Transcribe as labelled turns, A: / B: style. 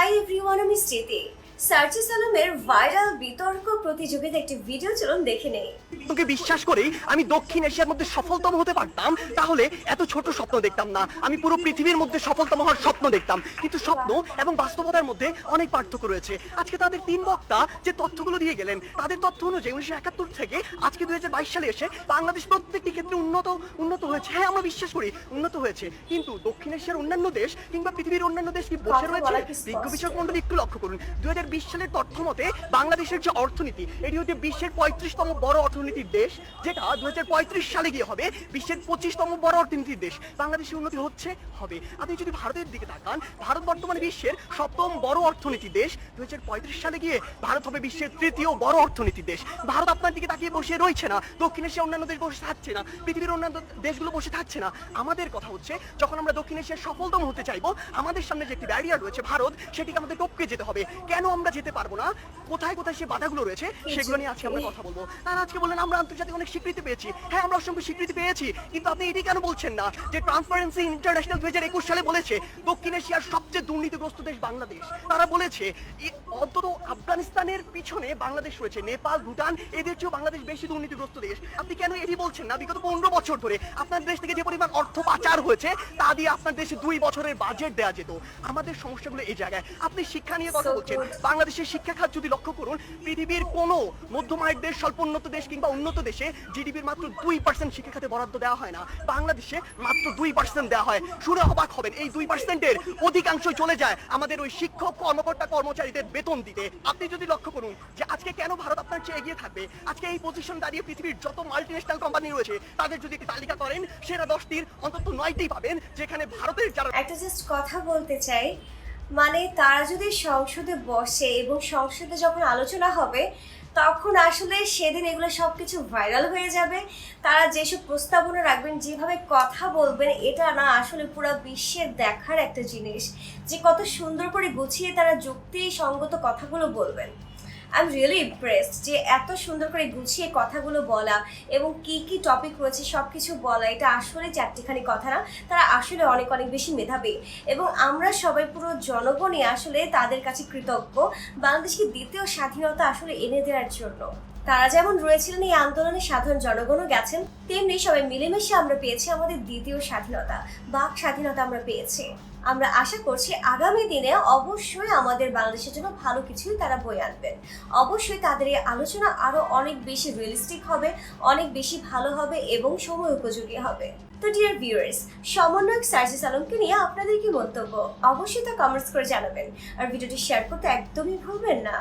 A: Hi everyone আমি স্মৃতি। সার্চি সালামের ভাইরাল বিতর্ক প্রতিযোগিতা একটি ভিডিও চলুন দেখে নেই।
B: তোকে বিশ্বাস করে আমি দক্ষিণ এশিয়ার মধ্যে সফলতম হতে পারতাম। তাহলে এত ছোট স্বপ্ন দেখতাম না। আমি পুরো পৃথিবীর মধ্যে সফলতম হওয়ার স্বপ্ন দেখতাম। কিন্তু স্বপ্ন এবং বাস্তবতার মধ্যে অনেক পার্থক্য রয়েছে। আজকে তাদের তিন বক্তা যে তথ্যগুলো দিয়ে গেলেন তাদের তথ্য অনুযায়ী উনিশশো একাত্তর থেকে আজকে দুই হাজার বাইশ সালে এসে বাংলাদেশ প্রত্যেকটি ক্ষেত্রে উন্নত উন্নত হয়েছে। হ্যাঁ আমরা বিশ্বাস করি উন্নত হয়েছে। কিন্তু দক্ষিণ এশিয়ার অন্যান্য দেশ কিংবা পৃথিবীর অন্যান্য দেশ কি বসে রয়েছে? বিজ্ঞ বিষয়ক মন্ডলী একটু লক্ষ্য করুন। দুই হাজার বিশ সালের তথ্য মতে বাংলাদেশের যে অর্থনীতি এটি হচ্ছে বিশ্বের পঁয়ত্রিশতম বড় অর্থনীতির দেশ, যেটা দু হাজার পঁয়ত্রিশ সালে গিয়ে হবে, বিশ্বের পঁচিশতম বড় অর্থনীতির দেশ। বাংলাদেশের উন্নতি হচ্ছে, হবে। আপনি যদি ভারতের দিকে তাকান, ভারত বর্তমানে বিশ্বের সপ্তম বড় অর্থনীতি দেশ। দু হাজার পঁয়ত্রিশ সালে গিয়ে ভারত হবে বিশ্বের তৃতীয় বড় অর্থনীতি দেশ। ভারত আপনার দিকে তাকিয়ে বসে রয়েছে না, দক্ষিণ এশিয়া অন্যান্য দেশ বসে থাকছে না, পৃথিবীর অন্যান্য দেশগুলো বসে থাকছে না। আমাদের কথা হচ্ছে, যখন আমরা দক্ষিণ এশিয়ার সফলতম হতে চাইব, আমাদের সামনে যে একটি ব্যারিয়ার রয়েছে ভারত, সেটিকে আমাদের টপকে যেতে হবে। কেন আমরা যেতে পারব না? কোথায় কোথায় সে বাধাগুলো রয়েছে, সেগুলো নিয়ে আজকে আমরা কথা বলব। আর আজকে বললেন আমরা আন্তর্জাতিক অনেক স্বীকৃতি পেয়েছি। হ্যাঁ আমরা অসংখ্য স্বীকৃতি পেয়েছি কিন্তু আপনি এটি কেন বলছেন না যে ট্রান্সপারেন্সি ইন্টারন্যাশনাল দু একুশ সালে বলেছে দক্ষিণ এশিয়ার সবচেয়ে দুর্নীতিগ্রস্ত দেশ বাংলাদেশ? তারা বলেছে অন্তত আফগানিস্তানের পিছনে বাংলাদেশ রয়েছে নেপাল ভুটান এদের চেয়েও বাংলাদেশ বেশি দুর্নীতিগ্রস্ত দেশ। আপনি কেন এটি বলছেন না? বিগত পনেরো বছর ধরে আপনার দেশ থেকে যে পরিমাণ অর্থ পাচার হয়েছে তা দিয়ে আপনার দেশে দুই বছরের বাজেট দেওয়া যেত। আমাদের সমস্যাগুলো এই জায়গায়। আপনি শিক্ষা নিয়ে কথা বলছেন। বাংলাদেশের শিক্ষা খাত যদি লক্ষ্য করুন পৃথিবীর কোনো মধ্যমায়ের দেশ স্বল্প উন্নত দেশ কিংবা উন্নত দেশে জিডিপির মাত্র দুই পার্সেন্ট শিক্ষা খাতে বরাদ্দ দেওয়া হয় না। বাংলাদেশে মাত্র দুই পার্সেন্ট দেওয়া হয়। শুনে অবাক হবেন, এই দুই পার্সেন্টের অধিকাংশই চলে যায় আমাদের ওই শিক্ষক, কর্মকর্তা, কর্মচারীদের বেতন দিতে। আপনি যদি লক্ষ্য করুন যে আজকে কেন ভারত আপনার চেয়ে এগিয়ে থাকবে? আজকে এই পজিশন দাঁড়িয়ে পৃথিবীর যত মাল্টিন্যাশনাল কোম্পানি রয়েছে, তাদের যদি একটি তালিকা করেন, সেরা দশটির অন্তত নয়টি পাবেন, যেখানে ভারতের যারা
A: একটা জাস্ট কথা বলতে চাই মানে তারা যদি সংসদে বসে এবং সংসদে যখন আলোচনা হবে তখন আসলে সেদিন এগুলো সব কিছু ভাইরাল হয়ে যাবে। তারা যেসব প্রস্তাবনা রাখবেন, যেভাবে কথা বলবেন, এটা না আসলে পুরো বিশ্বে দেখার একটা জিনিস। যে কত সুন্দর করে গুছিয়ে তারা যুক্তি সঙ্গত কথাগুলো বলবেন। আই এম রিয়েলি ইমপ্রেসড যে এত সুন্দর করে গুছিয়ে কথাগুলো বলা এবং কি কি টপিক রয়েছে সব কিছু বলা, এটা আসলে চারটিখানি কথা না, তারা আসলে অনেক অনেক বেশি মেধাবী। এবং আমরা সবাই পুরো জনগণই আসলে তাদের কাছে কৃতজ্ঞ। বাংলাদেশকে দ্বিতীয় স্বাধীনতা আসলে এনে দেওয়ার জন্য। তারা যেমন রয়েছিলেন এই আন্দোলনে সাধারণ জনগণও গেছেন, তেমনি সবাই মিলেমিশে আমরা পেয়েছি আমাদের দ্বিতীয় স্বাধীনতা, বাক স্বাধীনতা আমরা পেয়েছি। আমরা আশা করছি আগামী দিনে অবশ্যই আমাদের বাংলাদেশের জন্য ভালো কিছুই তারা বই আনবেন। অবশ্যই তাদের এই আলোচনা আরও অনেক বেশি রিয়েলিস্টিক হবে, অনেক বেশি ভালো হবে এবং সময় উপযোগী হবে। তো ডিয়ার ভিউয়ার্স সমন্বয়ক সার্জিস আলমকে নিয়ে আপনাদের কি মন্তব্য? অবশ্যই তা কমেন্টস করে জানাবেন। আর ভিডিওটি শেয়ার করতে একদমই ভুলবেন না।